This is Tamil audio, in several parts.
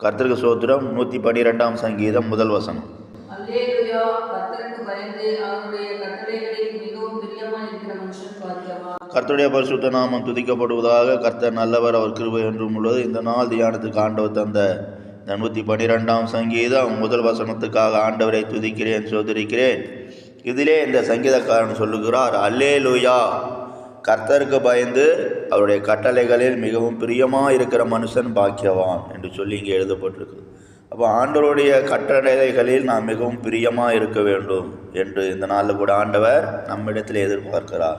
கர்த்தருக்கு சோத்திரம் நூற்றி பன்னிரெண்டாம் சங்கீதம் முதல் வசனம். கர்த்தருடைய பரிசுத்த நாமம் துதிக்கப்படுவதாக கர்த்தர் நல்லவர் அவர் கிருபை என்றும் உள்ளது. இந்த நாள் தியானத்துக்கு ஆண்டவர் தந்த நூற்றி பன்னிரெண்டாம் சங்கீதம் முதல் வசனத்துக்காக ஆண்டவரை துதிக்கிறேன் சோதரிக்கிறேன். இதிலே இந்த சங்கீதக்காரன் சொல்லுகிறார் அல்லேலூயா கர்த்தருக்கு பயந்து அவருடைய கட்டளைகளில் மிகவும் பிரியமாக இருக்கிற மனுஷன் பாக்கியவான் என்று சொல்லி இங்கே எழுதப்பட்டிருக்கு அப்போ ஆண்டவருடைய கட்டளைகளில் நாம் மிகவும் பிரியமாக இருக்க வேண்டும் என்று இந்த நாளில் கூட ஆண்டவர் நம்மிடத்தில் எதிர்பார்க்கிறார்.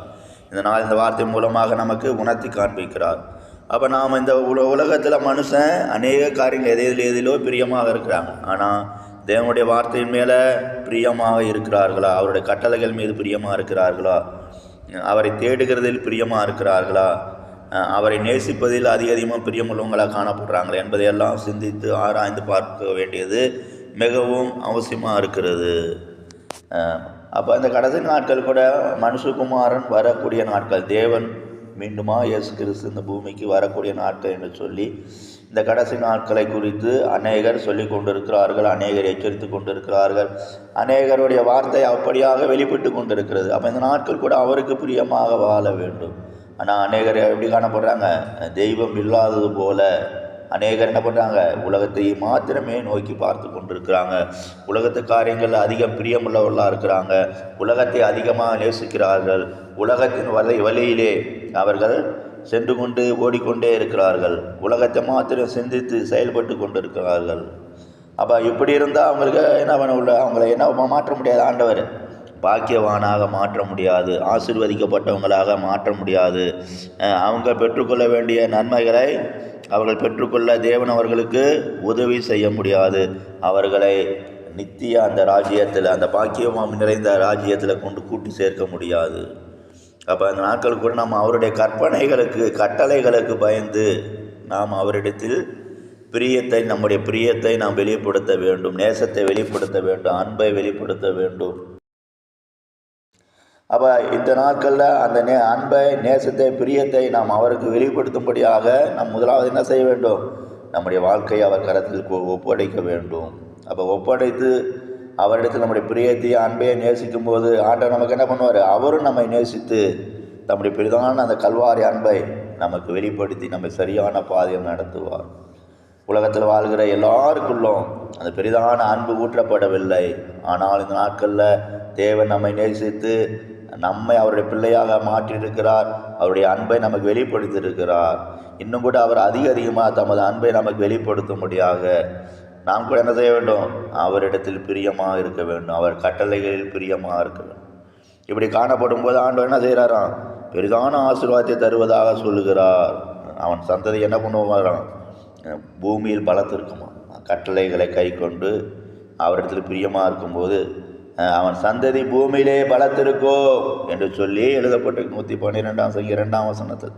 இந்த நாள் இந்த வார்த்தை மூலமாக நமக்கு உணர்த்தி காண்பிக்கிறார். அப்போ நாம் இந்த உல உலகத்தில் மனுஷன் அநேக காரியங்கள் எதில் எதிலோ பிரியமாக இருக்கிறாங்க. ஆனால் தேவனுடைய வார்த்தையின் மேலே பிரியமாக இருக்கிறார்களா? அவருடைய கட்டளைகள் மீது பிரியமாக இருக்கிறார்களா? அவரை தேடுகிறதில் பிரியமாக இருக்கிறார்களா? அவரை நேசிப்பதில் அதிக அதிகமாக பிரியமுள்ளவங்களாக காணப்படுறாங்களா என்பதையெல்லாம் சிந்தித்து ஆராய்ந்து பார்க்க வேண்டியது மிகவும் அவசியமாக இருக்கிறது. அப்போ இந்த கடைசி நாட்கள் கூட மனுஷகுமாரன் வரக்கூடிய நாட்கள் தேவன் மீண்டுமா இயேசு கிறிஸ்து இந்த பூமிக்கு வரக்கூடிய நாட்கள் என்று சொல்லி இந்த கடைசி நாட்களை குறித்து அநேகர் சொல்லி கொண்டிருக்கிறார்கள் அநேகர் எச்சரித்து கொண்டிருக்கிறார்கள். அநேகருடைய வார்த்தை அப்படியாக வெளிப்பட்டு கொண்டிருக்கிறது. அப்போ இந்த நாட்கள் கூட அவருக்கு பிரியமாக வாழ வேண்டும். ஆனால் அநேகர் எப்படி காணப்படுறாங்க? தெய்வம் இல்லாதது போல. அநேகர் என்ன பண்ணுறாங்க உலகத்தை மாத்திரமே நோக்கி பார்த்து கொண்டிருக்கிறாங்க. உலகத்து காரியங்கள் அதிகம் பிரியமுள்ளவர்களாக இருக்கிறாங்க. உலகத்தை அதிகமாக நேசிக்கிறார்கள். உலகத்தின் வலை வழியிலே அவர்கள் சென்று கொண்டு ஓடிக்கொண்டே இருக்கிறார்கள். உலகத்தை மாத்திரம் சிந்தித்து செயல்பட்டு கொண்டிருக்கிறார்கள். அப்போ இப்படி இருந்தால் அவங்களுக்கு என்ன பண்ண உள்ள அவங்கள என்ன மாற்ற முடியாது ஆண்டவர். பாக்கியவானாக மாற்ற முடியாது ஆசிர்வதிக்கப்பட்டவங்களாக மாற்ற முடியாது. அவங்க பெற்றுக்கொள்ள வேண்டிய நன்மைகளை அவர்கள் பெற்றுக்கொள்ள தேவன் அவர்களுக்கு உதவி செய்ய முடியாது. அவர்களை நித்திய அந்த ராஜ்யத்தில் அந்த பாக்கியமாம் நிறைந்த ராஜ்யத்தில் கொண்டு கூட்டி சேர்க்க முடியாது. அப்போ அந்த நாட்கள் கூட நாம் அவருடைய கற்பனைகளுக்கு கட்டளைகளுக்கு பயந்து நாம் அவரிடத்தில் பிரியத்தை நம்முடைய பிரியத்தை நாம் வெளிப்படுத்த வேண்டும். நேசத்தை வெளிப்படுத்த வேண்டும். அன்பை வெளிப்படுத்த வேண்டும். அப்போ இந்த நாட்களில் அந்த நே அன்பை நேசத்தை பிரியத்தை நாம் அவருக்கு வெளிப்படுத்தும்படியாக நாம் முதலாவது என்ன செய்ய வேண்டும்? நம்முடைய வாழ்க்கையை அவர் கரத்தில் ஒப்படைக்க வேண்டும். அப்போ ஒப்படைத்து அவரிடத்தில் நம்முடைய பிரியத்தையும் அன்பையும் நேசிக்கும் போது ஆண்டவர் நமக்கு என்ன பண்ணுவார்? அவரும் நம்மை நேசித்து நம்முடைய பெரிதான அந்த கல்வாரி அன்பை நமக்கு வெளிப்படுத்தி நம்மை சரியான பாதையை நடத்துவார். உலகத்தில் வாழ்கிற எல்லாருக்குள்ளும் அந்த பெரிதான அன்பு ஊற்றப்படவில்லை. ஆனால் இந்த நாட்களில் தேவன் நம்மை நேசித்து நம்மை அவருடைய பிள்ளையாக மாற்றியிருக்கிறார். அவருடைய அன்பை நமக்கு வெளிப்படுத்தியிருக்கிறார். இன்னும் கூட அவர் அதிக அதிகமாக தமது அன்பை நமக்கு வெளிப்படுத்தும்படியாக நாம் கூட என்ன செய்ய வேண்டும்? அவரிடத்தில் பிரியமாக இருக்க வேண்டும். அவர் கட்டளைகளில் பிரியமாக இருக்க வேண்டும். இப்படி காணப்படும் போது ஆண்டவர் என்ன செய்கிறாராம்? பெரிதான ஆசீர்வாதத்தை தருவதாக சொல்லுகிறார். அவன் சந்ததி என்ன பண்ணுவாராம்? பூமியில் பலத்திருக்குமா? கட்டளைகளை கை கொண்டு அவரிடத்தில் பிரியமாக இருக்கும்போது அவன் சந்ததி பூமியிலே பலத்திருக்கோ என்று சொல்லி எழுதப்பட்டு நூற்றி பன்னிரெண்டாம் சங்கி இரண்டாம் வசனத்தில்.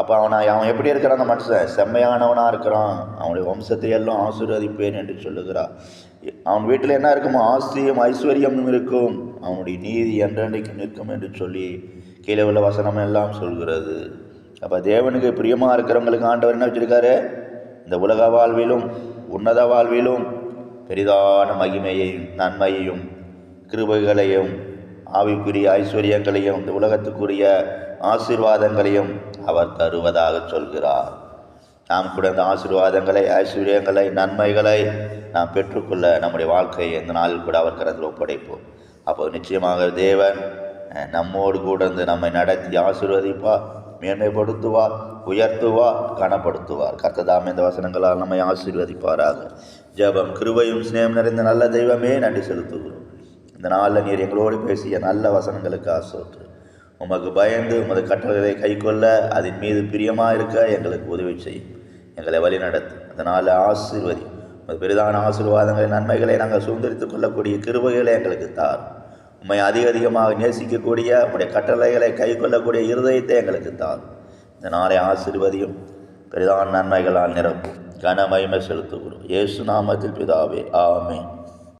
அப்போ அவனை அவன் எப்படி இருக்கிறான் அந்த மனுஷன்? செம்மையானவனாக இருக்கிறான். அவனுடைய வம்சத்தை எல்லாம் ஆசீர்வதிப்பேன் என்று சொல்லுகிறான் அவன் வீட்டில் என்ன இருக்குமோ ஆஸ்திரியம் ஐஸ்வர்யமும் இருக்கும். அவனுடைய நீதி என்றென்றைக்கு நிற்கும் என்று சொல்லி கீழே உள்ள வசனம் எல்லாம் சொல்கிறது. அப்போ தேவனுக்கு பிரியமாக இருக்கிறவங்களுக்கு ஆண்டவர் என்ன வச்சுருக்காரு? இந்த உலக வாழ்விலும் உன்னத வாழ்விலும் பெரிதான மகிமையையும் நன்மையையும் கிருபைகளையும் ஆவிக்குரிய ஐஸ்வர்யங்களையும் இந்த உலகத்துக்குரிய ஆசீர்வாதங்களையும் அவர் தருவதாக சொல்கிறார். நாம் கூட இந்த ஆசீர்வாதங்களை ஐஸ்வர்யங்களை நன்மைகளை நாம் பெற்றுக்கொள்ள நம்முடைய வாழ்க்கையை இந்த நாளில் கூட அவர் கரத்தில் ஒப்படைப்போம். அப்போ நிச்சயமாக தேவன் நம்மோடு கூட இருந்து நம்மை நடத்தி ஆசீர்வதிப்பா மேன்மைப்படுத்துவார் உயர்த்துவார் கனப்படுத்துவார் கர்த்ததாம் இந்த வசனங்களால் நம்மை ஆசீர்வதிப்பாராக. ஜெபம் கிருபையும் சிநேகம் நிறைந்த நல்ல தெய்வமே நன்றி செலுத்துகிறோம். இந்த நாளில் நீர் எங்களோடு பேசிய நல்ல வசனங்களுக்கு ஆசோற்று உமக்கு பயந்து உமது கட்டளைகளை கைக்கொள்ள அதன் மீது பிரியமாக இருக்க எங்களுக்கு உதவி செய்யும். எங்களை வழி நடத்து. அதனால் ஆசீர்வதி. உமது பெரிதான ஆசீர்வாதங்களை நன்மைகளை நாங்கள் சுதந்திரித்துக் கொள்ளக்கூடிய கிருபைகளை எங்களுக்கு தார். உண்மை அதிக அதிகமாக நேசிக்கக்கூடிய உடைய கட்டளைகளை கைக்கொள்ளக்கூடிய இருதயத்தை எங்களுக்கு தார். இந்த நாளை ஆசீர்வதியும் பெரிதான நன்மைகளால் நிரப்பும். கன மகிமை செலுத்துகிறோம். இயேசு நாமத்தில் பிதாவே. ஆமே